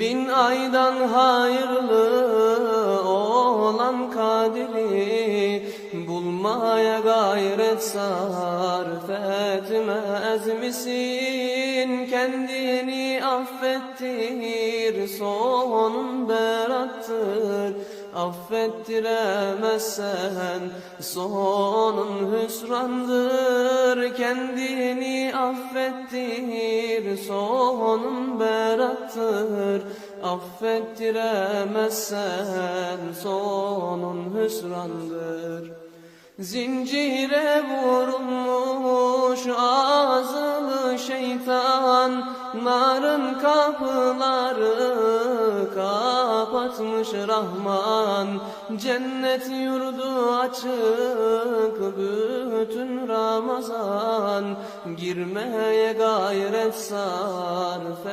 Bin aydan hayırlı olan kaderi Bulmaya gayret sarf etmez misin? Kendini affettir sonun berattır Affettiremezsen sonun hüsrandır Kendini affettir sonun berattır Affettiremezsen sonun hüsrandır. Zincire vurulmuş azılı şeytan Narın kapıları kapatmış Rahman. Cennet yurdu açık bütün Ramazan. Girmeye gayret sarf